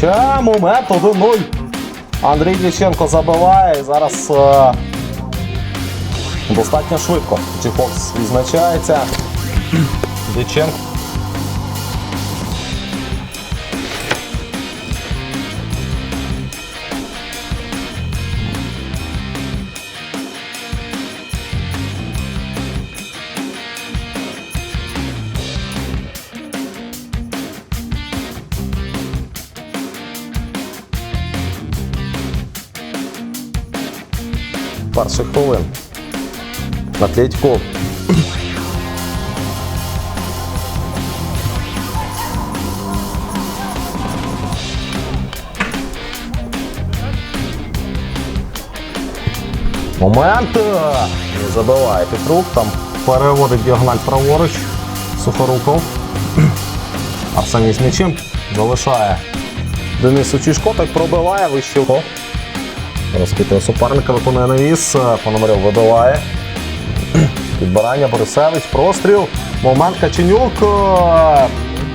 Чому момент 1-0. Андрій Дівченко забиває. І Зараз е достатньо швидко. Чехов відзначається. Ліченко. 15 хвилин. Атлетіко. Момент! Не забиває Петрук, там переводить діагональ праворуч, сухоруков. Арсеній з м'ячем залишає Денис Чішко, так пробиває вище. Розкидає суперника, виконує навіс. Пономарьов вибиває. Підбирання Борисевич, простріл. Момент Каченюк.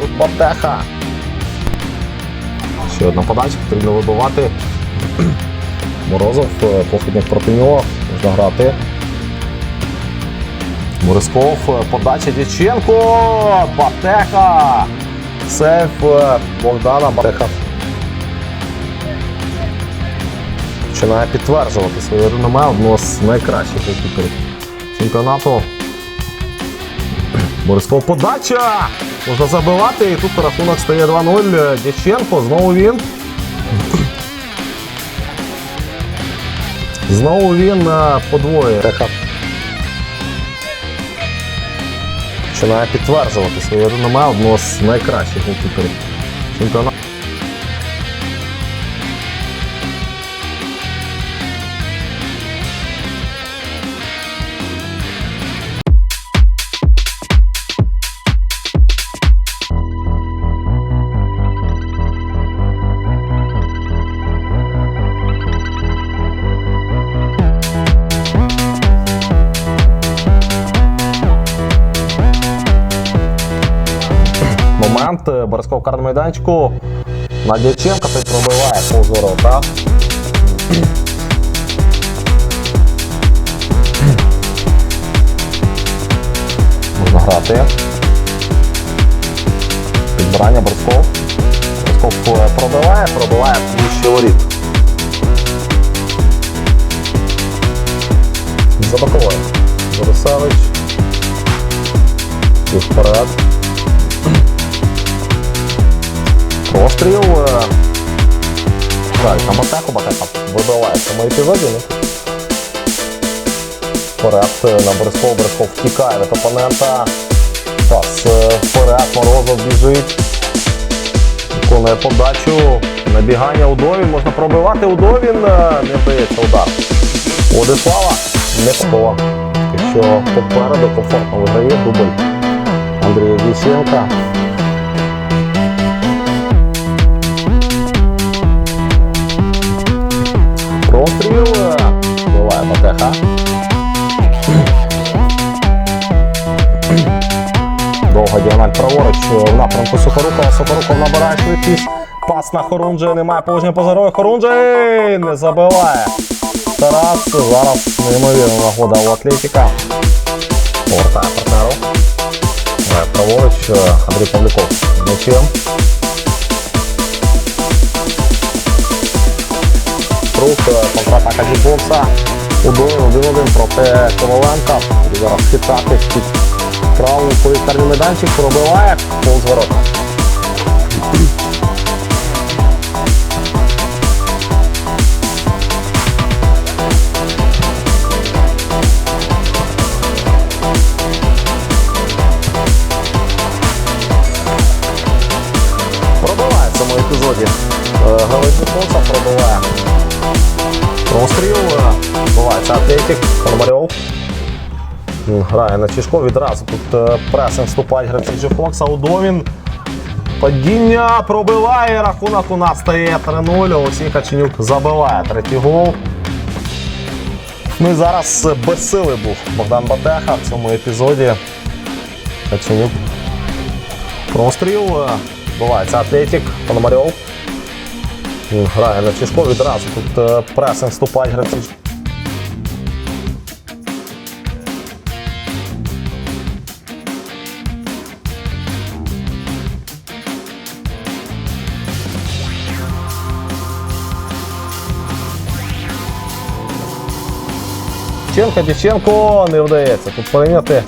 Тут Батеха. Ще одна подача, потрібно вибивати. Морозов, е, похідник проти нього. Можна грати. Борисков, е, подача Дяченко. Батеха. Сейф е, Богдана Батеха. Починає підтверджувати своє реноме одного з найкращих голкіперів чемпіонату. Борисков подача! Можна забивати, і тут рахунок стає 2-0. Дяченко, знову він. Знову він е, подвоює. Починає підтверджувати своє реноме одного з найкращих голкіперів чемпіонату. Борисков в Надяченко тут пробиває повз ворота. Далі, там атаку Батека вибиває в цьому епізоді. Вперед на Борисков, Борисков втікає від опонента. Пас е, вперед, Морозов біжить. Виконує подачу. Набігання Удовін. Можна пробивати Удовін. Не вдається удар. Владислава не готова. Якщо попереду комфортно виграє дубль Андрія Діченка. Праворуч в напрямку Сухорукова. Сухоруков набирає швидкість. Пас на Хорунджі. Немає положення позорою. Хорунджі не забиває. Тарас. Зараз неймовірна нагода у Атлетіка. Повертає партнеру. Праворуч. Андрій Павлюков м'ячем. Рух, е, контратака бокса. Удоїв один-один проти Коваленка. Зараз хитати праву повітряний майданчик, пробиває повз ворота. Пробиває в цьому епізоді. Е, Гравець Бокса пробиває. Простріл. е, Бувається Атлетик, Пономарьов. Він Грає на Чішко. Відразу тут е, пресинг вступають гравці Джефокса. Удовін. Падіння пробиває. Рахунок у нас стає 3-0. Олексій Каченюк забиває третій гол. Ну і зараз без сили був Богдан Батеха в цьому епізоді. Каченюк. Простріл. е, Бувається Атлетик, Пономарьов. Він грає на Чішко відразу. Тут е, пресинг вступать гравці. Дівченко, Дівченко не вдається. Тут прийняти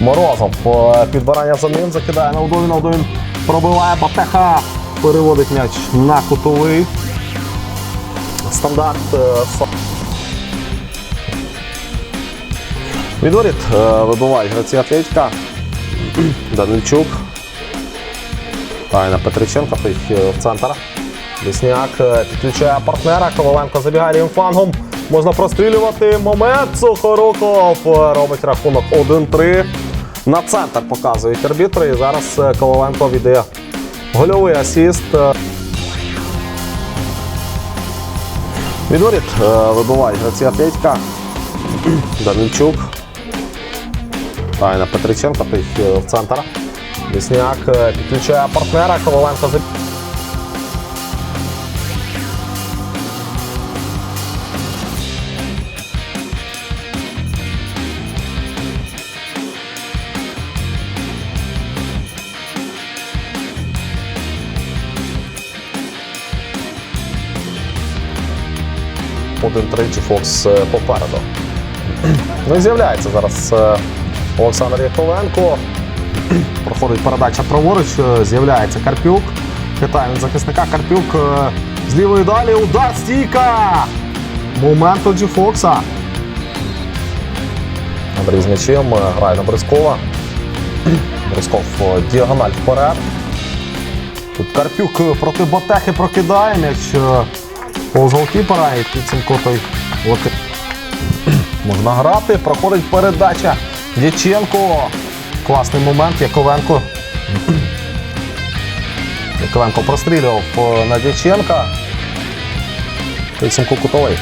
Морозов. Е, Підбирання за ним закидає на на один. Пробиває Батеха. Переводить м'яч на кутовий. Стандарт. е, Відворіт е, вибивають гравці Атлетика. Данильчук. Тайна Петриченко е, в центр. Лісняк підключає партнера. Коваленко забігає лівим флангом. Можна прострілювати момент. Сухоруков е, робить рахунок 1-3. На центр показують арбітри. І зараз е, Коваленко віддає гольовий асіст. Е. Відворіт вибивають грація Петька. Данильчук. Тайна Петриченко в центр. Лісняк підключає партнера. Коваленко за... 1-3 Фокс е, попереду. Ну і з'являється зараз е, Олександр Яковенко. Проходить передача праворуч, е, з'являється Карпюк. Китає від захисника. Карпюк з лівої далі. Удар стійка! Момент Джі Фокса. Андрій з м'ячем грає на Брискова. Брисков діагональ вперед. Тут Карпюк проти Батехи прокидає м'яч. Повз голкіпера і під цим локи. Можна грати, проходить передача. Дяченко. Класний момент. Яковенко. Яковенко прострілював е, на Дяченка. Підсумку кутовий.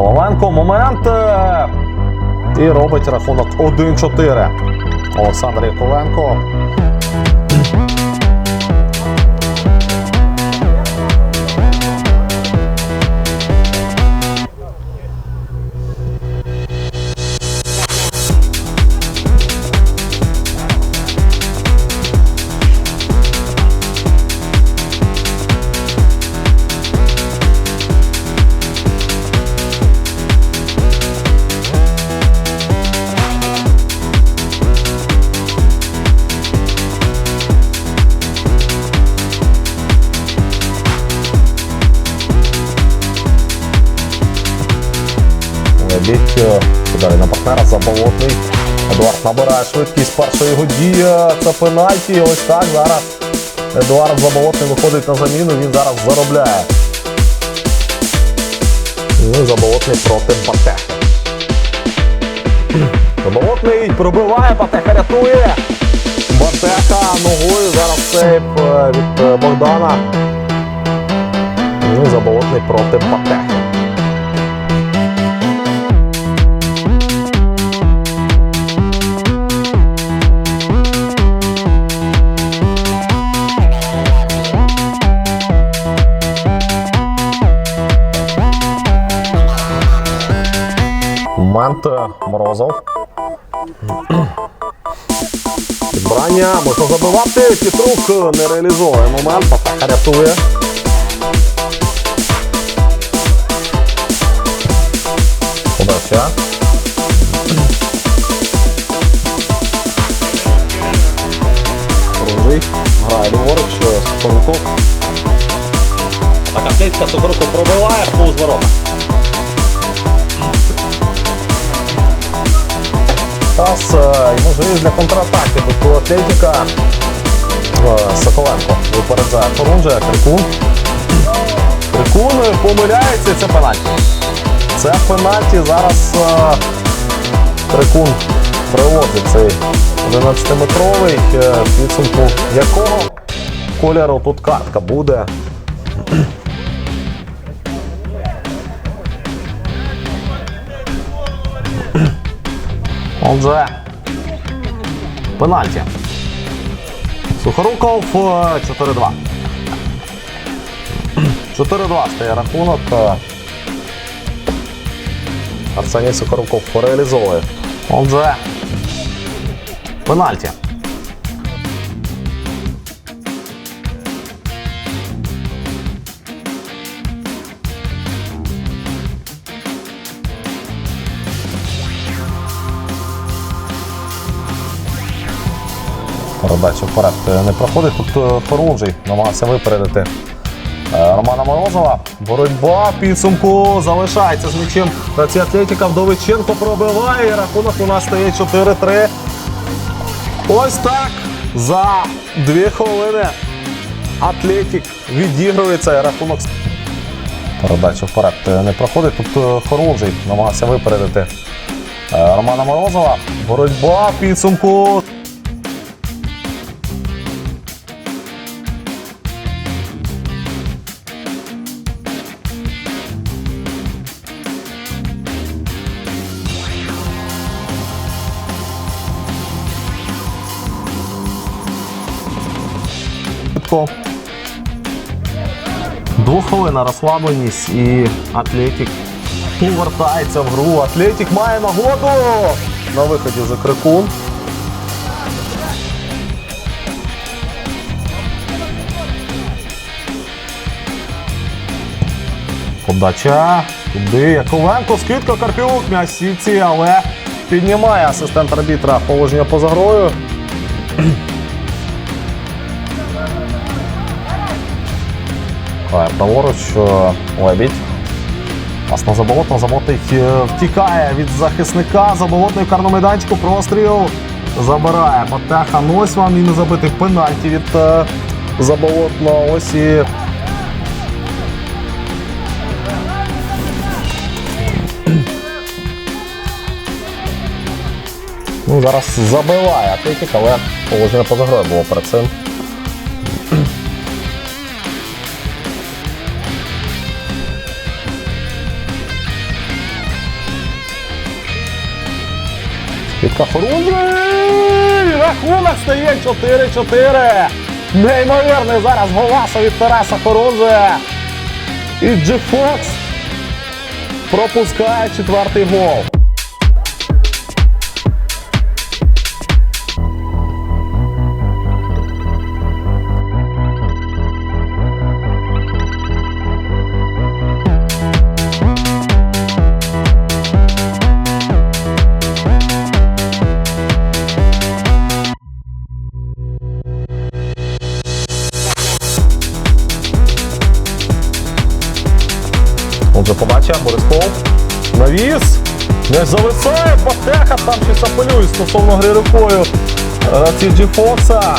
Коваленко, момент. е, І робить рахунок 1-4. Олександр Яковенко. Е, далі на партнера заболотний. Едуард набирає швидкість першої його дія. Це пенальті. Ось так зараз. Едуард Заболотний виходить на заміну, він зараз заробляє. Ну, Заболотний проти Батехи. Заболотний пробиває, Батеха рятує. Батеха ногою зараз сейф від Богдана. Ну, Заболотний проти Батехи. Морозов. Підбрання, можна забивати. Петрук е, не реалізовує момент, Патака рятує. Подача. Ружий. Грає ліворуч, е, Соколуков. Так, Атлетика Соколуков пробиває, повз ворота. Зараз е, і можливість для контратаки. Тут у Атлетика е, Соколенко випереджає Хорунжа, Крикун. Крикун помиляється, це пенальті. Це пенальті. Зараз е, Крикун приводить цей 11-метровий е, в підсумку якого кольору тут картка буде. Отже, пенальті. Сухоруков е, 4-2. 4-2 стає рахунок. Е, Арсеній Сухоруков реалізовує. Отже, пенальті. Передача вперед е, не проходить. Тут е, Хорунжий намагався випередити е, Романа Морозова. Боротьба підсумку залишається з м'ячем. Ці Атлетіка Вдовиченко пробиває. Рахунок у нас стає 4-3. Ось так. За дві хвилини Атлетік відігрує цей рахунок. Передача вперед не проходить. Тут Хорунжий намагався випередити Романа Морозова. Боротьба підсумку. Двохвилина розслабленість і Атлетік повертається в гру. Атлетік має нагоду. На виході вже крикун. Подача. Туди. Яковенко, скидка Карпюк, м'яч сітці, але піднімає асистент арбітра положення поза грою. Праворуч е, Лебідь. Пас на заболотно, заболотить е, втікає від захисника. Заболотний в карному майданчику. Простріл забирає. Патеха. Ну ось вам і не забитий пенальті від е, заболотного. Ось і. Ну, зараз забиває Атлетик, але положення поза грою було перед цим. Підка Хорунжий! Рахунок стає 4-4. Неймовірний зараз голаса від Тараса Хорунжия. І Джефокс пропускає четвертий гол. Зависає, Патеха там щось апелює стосовно гри рукою. Ці Джі Фокса.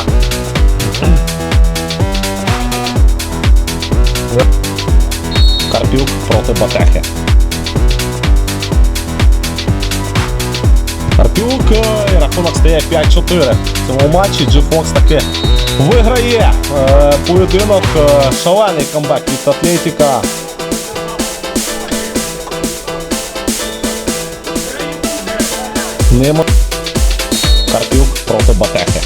Карпюк проти Батехи. Карпюк е, і рахунок стає 5-4. В цьому матчі Фокс таки виграє е, поєдинок. Е, шалений камбек від Атлетіка. Немо Карпюк проти Батехи.